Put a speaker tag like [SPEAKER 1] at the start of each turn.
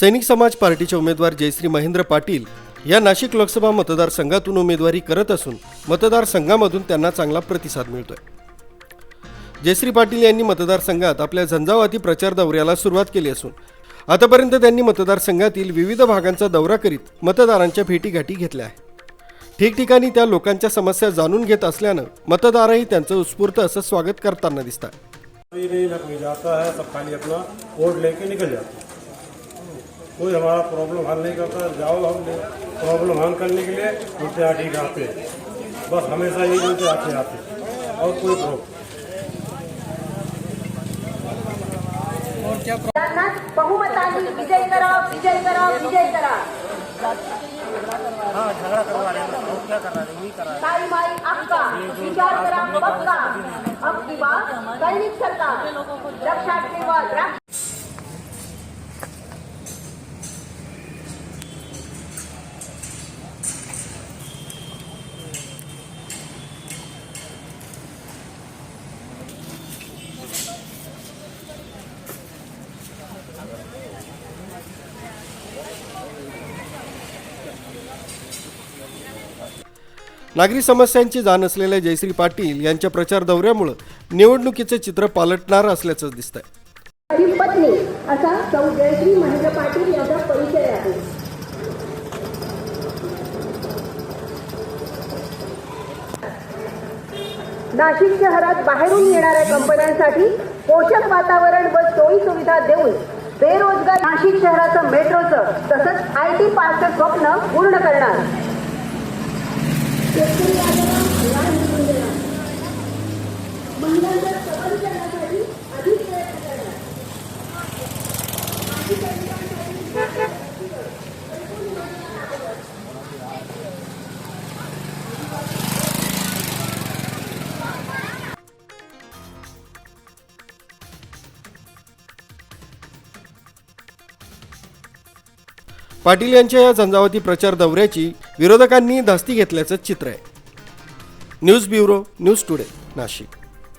[SPEAKER 1] सैनिक समाज पार्टीचे उमेदवार जयश्री महेंद्र पाटील या नाशिक लोकसभा मतदारसंघातून उमेदवारी करत असून मतदारसंघामधून त्यांना चांगला प्रतिसाद मिळतोय. जयश्री पाटील यांनी मतदारसंघात आपल्या झंझावाती प्रचार दौऱ्याला सुरुवात केली असून आतापर्यंत त्यांनी मतदारसंघातील विविध भागांचा दौरा करीत मतदारांच्या भेटीगाठी घेतल्या आहे ठिकठिकाणी त्या लोकांच्या समस्या जाणून घेत असल्यानं मतदारही त्यांचं उत्स्फूर्त असं स्वागत करताना दिसतात.
[SPEAKER 2] कोई हमारा प्रॉब्लम हल नहीं करता जाओ हम प्रॉब्लम हल करने के लिए उनसे आगे जाते हैं। बस हमेशा यही उनसे आते आते और कोई प्रॉब्लम
[SPEAKER 3] बहुमत विजय करा विजय करा विजय करा। हाँ झगड़ा करवा रहे हैं क्या करा रहे वही करा ताई माई आपका विचार करा पक्का अब की बात दैनिक सरकार
[SPEAKER 1] नागरी समस्यांची जाण असलेल्या जयश्री पाटील यांच्या प्रचार दौऱ्यामुळं निवडणुकीचं चित्र पालटणार असल्याचं दिसतंय.
[SPEAKER 3] पत्नी असा सौ जयश्री महेंद्र पाटील यांचा परिचय आहे. नाशिक शहरात बाहेरून येणाऱ्या कंपन्यांसाठी पोषक वातावरण व सोयी सुविधा देऊन बेरोजगार नाशिक शहराचं मेट्रोचं तसंच आय टी पार्कचं स्वप्न पूर्ण करणार. शेतकरी मिळवून देणार. महिलांच्या सबलीकरणासाठी अधिक प्रयत्न करणार
[SPEAKER 1] पाटील यांच्या या झंझावती प्रचार दौऱ्याची विरोधकांनी धास्ती घेतल्याचं चित्र आहे. News bureau news today Nashik.